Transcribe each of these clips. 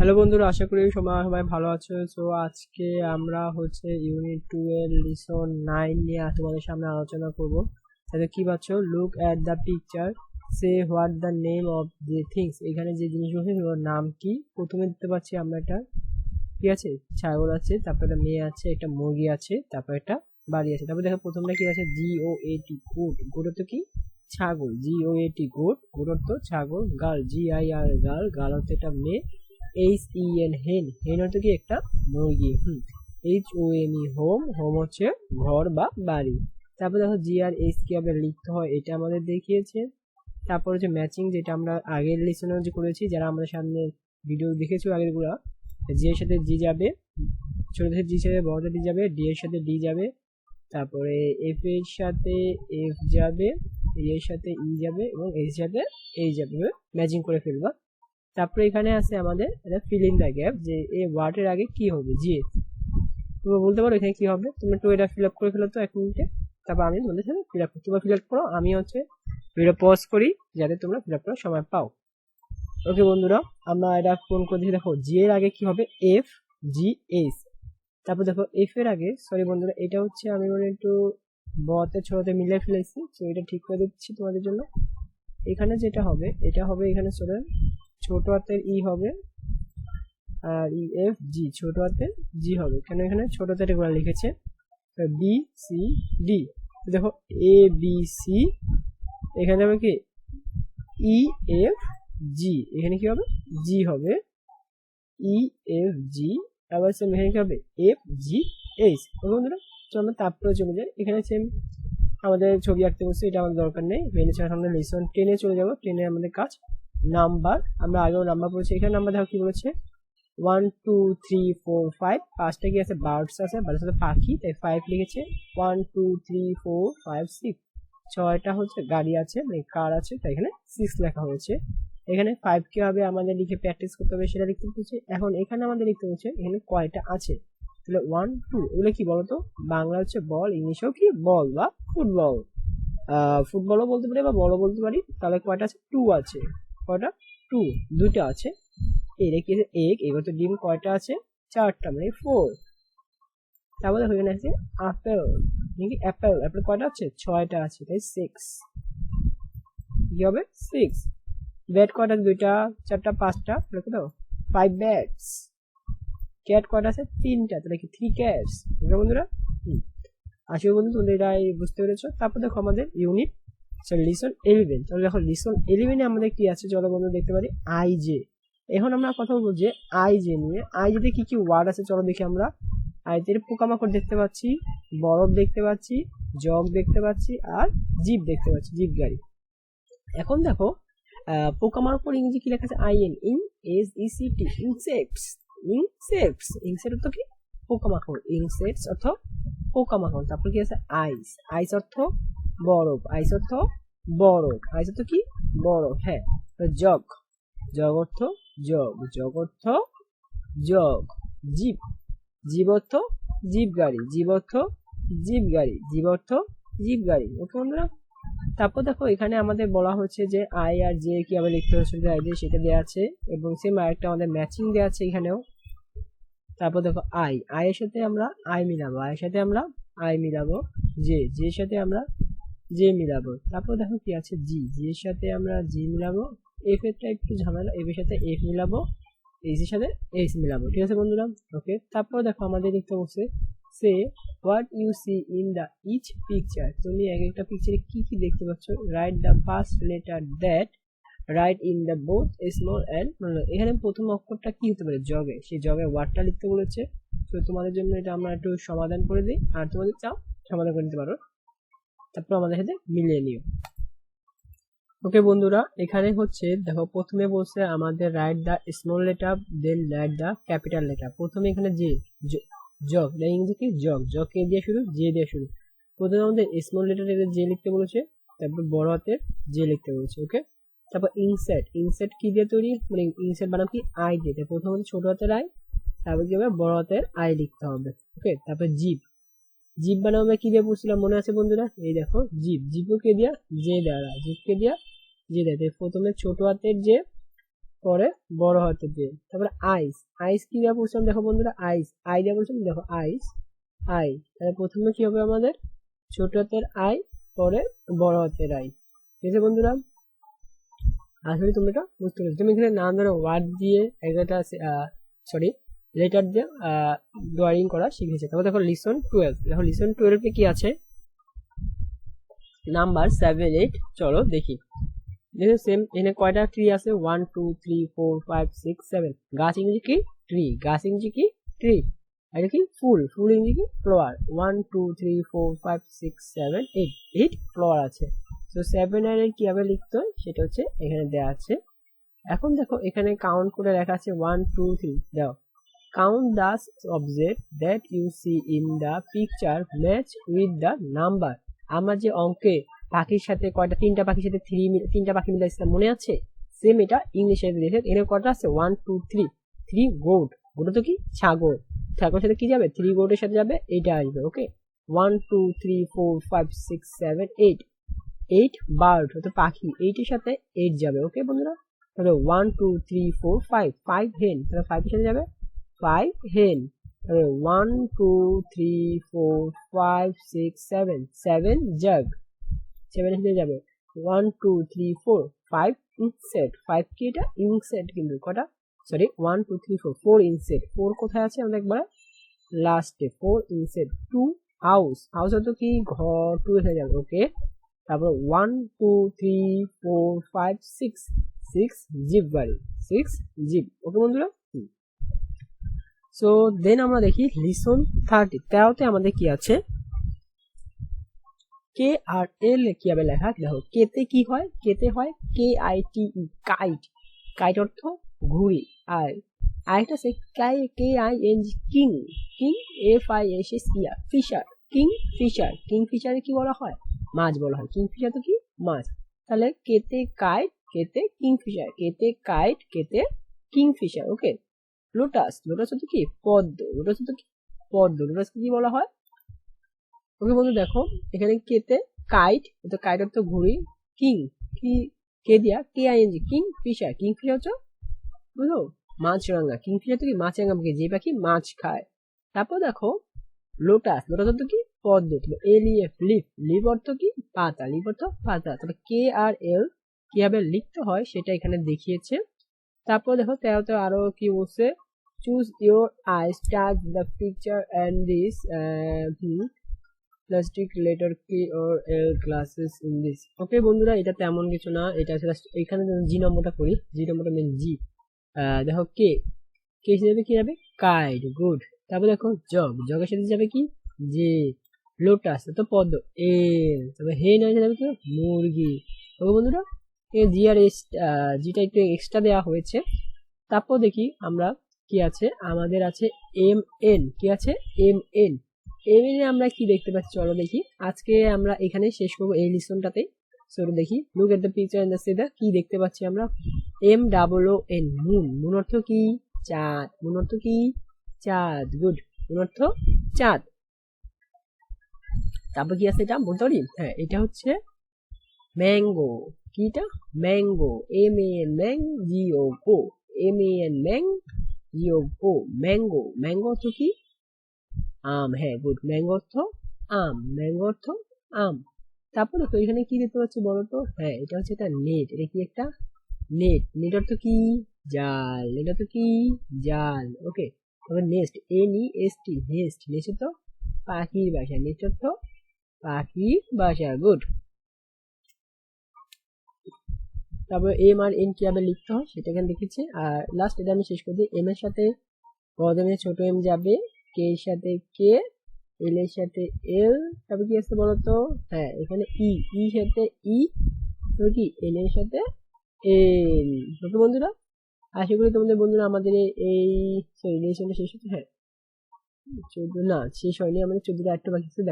Hello বন্ধুরা, আশা করি সবাই সবাই ভালো আছো। সো আজকে আমরা হচ্ছে ইউনিট টু এর লিসন নাইন নিয়ে তোমাদের সামনে আলোচনা করব। তাহলে কি পাচ্ছ? Look at the picture say what the name of the things এখানে যে জিনিসগুলো সেগুলোর নাম কি? প্রথমে দিতে পারছি আমরা একটা কি আছে? ছাগল আছে, তারপর একটা মেয়ে আছে, একটা মুরগি আছে, তারপর একটা বাড়ি আছে। তারপর দেখো প্রথমটা কি আছে? জি ও এ টি গোট গোট তো কি? ছাগল। জি ও এ টি গোট গোট অর্থ ছাগল girl G I R L girl অর্থ একটা মেয়ে। এইচ ই এন হেন হেন অর্থ কি একটা মুরগি হুম H O M E home home হচ্ছে ঘর বা বাড়ি তারপর দেখো জি আর এইচ কীভাবে লিখতে হয় এটা আমাদের দেখিয়েছে তারপর হচ্ছে ম্যাচিং যেটা আমরা আগের লিসনে যে করেছি যারা আমাদের সামনে ভিডিও দেখেছ আগেরগুলা জি এর সাথে জি যাবে ছোটদের জি সাথে বড়দের ডি যাবে ডি এর সাথে ডি যাবে তারপরে এফ এর সাথে এফ যাবে এর সাথে ই যাবে এবং এর সাথে এই যাবে ম্যাচিং করে ফেলবা তারপরে এখানে আছে আমাদের ফিল ইন দ্য গ্যাপ যে এই ওয়ার্ডের আগে কি হবে? জি তুমি বলতে পারো এখানে কি হবে? তুমি একটু এটা ফিল আপ করে ফেলো তো এক মিনিটে। তারপর আমি তোমাদের সাথে ফিল আপ তোমরা ফিল আপ করো, আমি হচ্ছে ভিডিও পজ করি, যাতে তোমরা ফিল আপ করার সময় পাও। ওকে বন্ধুরা, আমরা এটা ফোন করে দেখি। দেখো জি এর আগে কি হবে? এফ জি এস তারপর দেখো এফ এর আগে সরি বন্ধুরা, এটা হচ্ছে আমি মানে একটু বতে ছোটতে মিলে ফেলেছি, তো এটা ঠিক করে দিচ্ছি তোমাদের জন্য। এখানে যেটা হবে, এটা হবে এখানে চলে ছোট হাতের ই হবে, আর ই এফ জি, ছোট হাতের জি হবে। কেন এখানে? ছোট হাতের এগুলো লিখেছে বি সি ডি দেখো এ বি সি এখানে হবে কি? ই এফ জি এখানে কি হবে? জি হবে। ই এফ জি আবার সেম এখানে কি হবে? এফ জি এইচ বন্ধুরা, চলো আমরা তারপরে চলে যাই। এখানে সেম আমাদের ছবি আঁকতে বসে, এটা আমাদের দরকার নেই। ছাড়া আমরা লেসন টেনে চলে যাব। টেনে আমাদের কাজ নাম্বার, আমরা আগেও নাম্বার পড়েছি এখানে নাম্বার দেখো কি বলেছে? One two three four five পাঁচটা কি আছে? বার্ডস আছে, বার্ডস সাথে পাখি, তাই ফাইভ লিখেছে। One two three four five six ছয়টা হচ্ছে গাড়ি আছে মানে কার আছে, তাই এখানে সিক্স লেখা হয়েছে। এখানে ফাইভ কীভাবে আমাদের লিখে প্র্যাকটিস করতে হবে সেটা লিখতে হচ্ছে এখন এখানে আমাদের লিখতে হচ্ছে এখানে কয়টা আছে? তাহলে ওয়ান টু এগুলো কি বলতো? বাংলা হচ্ছে বল ইংলিশেও কি? বল বা ফুটবল ফুটবলও বলতে পারি বা বলও বলতে পারি। তাহলে কয়টা আছে? টু আছে। কয়টা? টু দুইটা আছে। এর কি এগ এগুলো তো ডিম কয়টা আছে? চারটা মানে ফোর তারপর দেখো এখানে আছে আপেল নাকি অ্যাপেল অ্যাপেল কয়টা আছে? ছয়টা আছে, তাই সিক্স কি হবে? সিক্স ব্যাট কয়টা? দুইটা, চারটা, পাঁচটা রেখে দাও ফাইভ ব্যাটস ক্যাট কয়টা আছে? তিনটা, তাহলে কি থ্রি ক্যাটস বন্ধুরা? আসলে বন্ধু তোমরা এটাই বুঝতে পেরেছ। তারপর দেখো আমাদের ইউনিট লিসন ইলেভেন তাহলে দেখো লিসন ইলেভেনে আমাদের কি আছে? চলো বন্ধু দেখতে পারি। আই জে এখন আমরা কথা বলব যে আই জে নিয়ে। আই জেতে কি কি ওয়ার্ড আছে? চলো দেখি আমরা। আইজের পোকামাকড় দেখতে পাচ্ছি, বরফ দেখতে পাচ্ছি, জগ দেখতে পাচ্ছি, আর জিপ দেখতে পাচ্ছি জিপ গাড়ি। এখন দেখো পোকামাকড় ইংরেজি কি লেখা আছে? I N in S E C T insects insects insect অর্থ কি? পোকামাকড়। ইনসেক্টস অর্থ পোকামাকড়। তারপর কি আছে? আইস আইস অর্থ বরফ। আইস অর্থ বরফ। আইস অর্থ কি? বরফ হ্যাঁ। জগ। জগ অর্থ জগ। জগ অর্থ জগ। জিপ জীব অর্থ জিপ গাড়ি। জীব অর্থ জিপ গাড়ি। জীব অর্থ জিপ গাড়ি। ওকে বন্ধুরা তারপর দেখো, এখানে আমাদের বলা হচ্ছে যে আই আর জে কি আবার লিখতে হচ্ছে আই যে সেটা দেওয়া আছে, এবং সেম আরেকটা আমাদের ম্যাচিং দেওয়া আছে এখানেও। তারপর দেখো আই আই এর সাথে আমরা আই মিলাবো। আই এর সাথে আমরা আই মিলাবো। জে জে এর সাথে আমরা জে মিলাবো। তারপর দেখো কি আছে জি জি এর সাথে আমরা জি মিলাবো। এফ এরটা একটু ঝামেলা এফ এর সাথে এফ মিলাবো। এইচ এর সাথে এইচ মিলাবো। ঠিক আছে বন্ধুরা? ওকে তারপর দেখো আমাদের লিখতে বসে সে what you see in the each picture তুমি এক একটা পিকচারে কি কি দেখতে পাচ্ছ? Write the first letter that write in the both small and এখানে প্রথম অক্ষরটা কি হতে পারে? জগে সেই জগে ওয়ার্ডটা লিখতে বলেছে। তো তোমাদের জন্য এটা আমরা একটু সমাধান করে দিই। আর তোমাদের চাও সমাধান করে নিতে পারো। তারপর আমাদের সাথে মিলিয়ে নিও। ওকে বন্ধুরা, এখানে হচ্ছে, দেখো, প্রথমে বলছে আমাদের write the small letter then write the capital letter প্রথমে এখানে যে জগ ইংরেজি কি? জগ জগ কে দিয়ে শুরু? জে দিয়ে শুরু। প্রথমে আমাদের স্মল লেটার জে লিখতে বলেছে, তারপর বড় হাতের জে লিখতে বলেছে, ওকে? তারপর ইনসেট ইনসেট কি দিয়ে তৈরি? মানে ইনসেট বানাম কি? আই দিয়ে। প্রথমে ছোট হাতের আই তারপর কি হবে? বড় হাতের আই লিখতে হবে, ওকে? তারপর জিপ জিপ বানাবো আমরা কি দিয়ে পড়ছিলাম মনে আছে বন্ধুরা? এই দেখো জিপ জিপও কে দিয়া জে দ্বারা জিপকে দিয়া যে দেয় প্রথমে ছোট হাতের যে, পরে বড় হাতের দিয়ে তারপরে আইস আইস কি দেওয়া বলছিলাম? দেখো বন্ধুরা আইস আই দেওয়া বলছিলাম, দেখো আইস আই তাহলে প্রথমে কি হবে আমাদের? ছোট হাতের আই পরে বড় হাতের আই ঠিক আছে বন্ধুরা? আসলে তুমি এটা বুঝতে পারছ। তুমি এখানে নাম ধরো ওয়ার্ড দিয়ে একটা সরি লেটার দিয়ে ড্রয়িং করা শিখেছে। তারপর দেখো লিসন টুয়েলভ দেখো লিসন টুয়েলভে কি আছে? নাম্বার সেভেন এইট চলো দেখি। দেখো সেম এখানে কয়টা ট্রি আছে? One two three four five six seven গাছ ইংরেজি কি? ট্রি গাছ ইংরেজি কি? ট্রি এটা কি? ফুল। ফুল ইংরেজি কি? Flower one two three four five six seven eight eight flower আছে। তো সেভেন আর এইট কীভাবে লিখতে হয়? সেটা হচ্ছে এখানে দেওয়া আছে। এখন দেখো এখানে কাউন্ট করে লেখা আছে ওয়ান টু থ্রি দাও। Count the object that you see in the picture match with the number আমার যে অঙ্কে পাখির সাথে কয়টা, তিনটা পাখির সাথে থ্রি তিনটা পাখি মিলে মিলাইছিলাম মনে আছে? সেম এটা ইংলিশে দিয়েছে এখানে কয়টা আছে? One two three three goat goat তো কি? ছাগল। ছাগলের সাথে কি যাবে? থ্রি গোটের সাথে যাবে, এইটা আসবে okay one two three four five six seven eight eight bird হতো পাখি। এইটের সাথে এইট যাবে ওকে বন্ধুরা? তাহলে one two three four five five hen তাহলে ফাইভের সাথে যাবে? ফাইভ হেন তাহলে one two three four five six seven seven jug seven সাথে যাবে one two three four five insect five কি এটা? ইনসেট কিন্তু কটা? Sorry one two three four four insect four কোথায় আছে আমরা একবার? লাস্টে four insect two house house হতো কি? ঘর টু এসে যাবে ওকে তারপর one two three four five six six jeep বাড়ি. সিক্স জিপ ওকে বন্ধুরা? সো দেন আমরা দেখি লিসন থার্টি তেরোতে আমাদের কি আছে? কে আর এল কি হবে লেখা? দেখো কেতে কি হয়? কেতে হয় K I T E kite kite অর্থ ঘুড়ি। আর আরেকটা আছে K I N G king king F I S S yeah fisher kingfisher king ফিশারে কি বলা হয়? মাছ বলা হয়। কিং ফিশার তো কি? মাছ। তাহলে কেতে কাইট কেতে কিং ফিশার কেতে কাইট কেতে kingfisher okay lotus lotus হচ্ছে কি? পদ্ম। লোটাস হচ্ছে কি? পদ্ম। লোটাস কি বলা হয়? ওকে বন্ধু দেখো, এখানে কেতে কাইট তো কাইট অর্থ ঘুড়ি। কিং কি? কে দিয়া? K I N G kingfisher kingfisher হচ্ছে বুঝলো? মাছরাঙা। কিং ফিশার তো কি? মাছরাঙা পাখি। যে পাখি মাছ খায়। তারপর দেখো লোটাস লোটাস অর্থ কি? পদ্ম। এলিএফ লিফ লিভ অর্থ কি? পাতা। লিভ অর্থ পাতা। তবে কে আর এল কীভাবে লিখতে হয় সেটা এখানে দেখিয়েছে। তারপর দেখো তেরোতে আরও কি বলছে? Choose your eyes touch the picture and this plastic letter কি or L classes in this okay বন্ধুরা, এটা তেমন কিছু না, এটা এখানে জি নম্বরটা করি জি নম্বরটা মেন জি দেখো কে কে যাবে কি যাবে কাইড গুড তারপর দেখো জগ জগের সাথে যাবে কি? যে লোটাস তো পদ্ম এল তারপর হে নয় যাবে কি? মুরগি। ওকে বন্ধুরা জি আর এস জিটা একটু এক্সট্রা দেওয়া হয়েছে। তারপর দেখি আমরা কি আছে? আমাদের আছে এম এন, কি আছে? M N. এম এন আমরা কি দেখতে পাচ্ছি? চলো দেখি। আজকে আমরা এখানে শেষ করব এই লিসনটাতে চলো দেখি। Look at the picture and the সিদা কি দেখতে পাচ্ছি আমরা? M double O N moon moon অর্থ কি? চাঁদ। মুন অর্থ কি? চাঁদ। গুড মুন অর্থ চাঁদ। তারপর কি আছে এটা? বলতে পারি? হ্যাঁ এটা হচ্ছে ম্যাঙ্গো কিটা mango M A N mang G O O M A N mang G O O mango mango অর্থ কি আম হ্যাঁ গুড ম্যাঙ্গো অর্থ আম ম্যাঙ্গো অর্থ আম তারপর দেখো এখানে কি দেখতে পাচ্ছি বলো তো হ্যাঁ এটা হচ্ছে একটা নেট এটা কি একটা নেট নেট অর্থ কি জাল নেট অর্থ কি জাল ওকে তবে nest N E S T nest nest তো পাখির বাসা নেক্সট অর্থ পাখির বাসা গুড তারপর এম আর এন কীভাবে লিখতে হয় সেটা এখানে দেখেছি। আর লাস্ট এটা আমি শেষ করে দিই এম এর সাথে প্রথমে ছোট এম যাবে। কে এর সাথে কে এল এর সাথে এল তারপর কি আসছে বলতো? হ্যাঁ এখানে ই ই সাথে ই তারপর কি এন এর সাথে এল ওকে বন্ধুরা, আশা করি তোমাদের বন্ধুরা আমাদের এই সরি রিলেশনটা শেষ হচ্ছে। হ্যাঁ চোদ্দ, না, শেষ হয়নি। আমাদের চোদ্দটা একটু বাকি আছে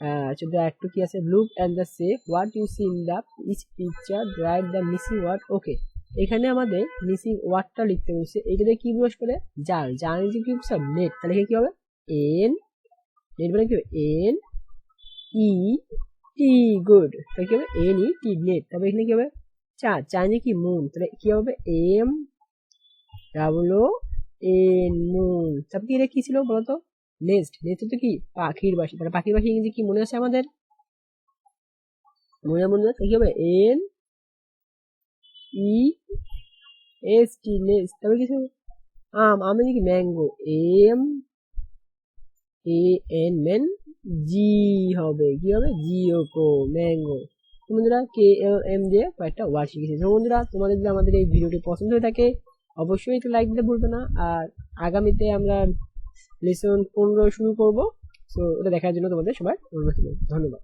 দেখো চোদ্দ একটু কি আছে look and the say what you see in the each picture write the missing word okay এখানে আমাদের মিসিং ওয়ার্ডটা লিখতে বলছে। এইটাতে কি প্রবেশ করে? জাল। জাল যে কি নেট তাহলে কি হবে? এন নেট মানে কি হবে? এন ই টি গুড তাহলে কি হবে? এন ই টি নেট তবে এখানে কি হবে? চাঁদ চাঁদে কি? মুন তাহলে কি হবে? M double O N moon তারপর কি এটা কি ছিল বলতো? নেক্সট নেক্সট তো কি? পাখির বাসি। তাহলে পাখির বাসি ইংরেজি কি মনে আছে আমাদের? মনে মনে আছে? কি হবে? N E S T nest তারপর কি ছিল আম আমি কি? Mango M A N men G হবে। কি হবে? জি ও কো ম্যাঙ্গো বন্ধুরা কে এম দিয়ে কয়েকটা ওয়ার্ড শিখেছি। তো বন্ধুরা, তোমাদের যদি আমাদের এই ভিডিওটি পছন্দ হয়ে থাকে, অবশ্যই একটু লাইক দিতে ভুলবে না। আর আগামীতে আমরা লেসন পনেরো শুরু করব। সো এটা দেখার জন্য তোমাদের সবাই অনুরোধ ধন্যবাদ।